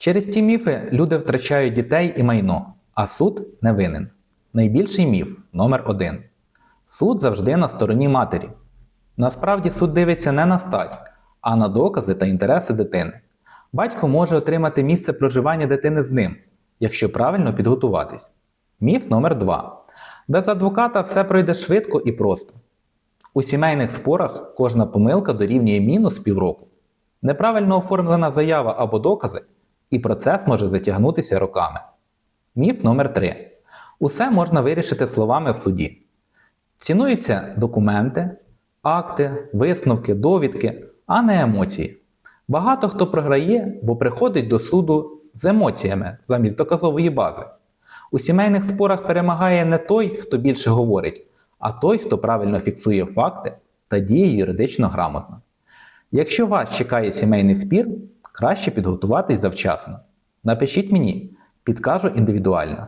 Через ці міфи люди втрачають дітей і майно, а суд не винен. Найбільший міф номер 1 Суд завжди на стороні матері. Насправді суд дивиться не на стать, а на докази та інтереси дитини. Батько може отримати місце проживання дитини з ним, якщо правильно підготуватись. Міф номер 2 Без адвоката все пройде швидко і просто. У сімейних спорах кожна помилка дорівнює мінус півроку. Неправильно оформлена заява або докази, і процес може затягнутися роками. Міф номер 3 Усе можна вирішити словами в суді. Цінуються документи, акти, висновки, довідки, а не емоції. Багато хто програє, бо приходить до суду з емоціями замість доказової бази. У сімейних спорах перемагає не той, хто більше говорить, а той, хто правильно фіксує факти та діє юридично грамотно. Якщо вас чекає сімейний спір, краще підготуватись завчасно. Напишіть мені, підкажу індивідуально.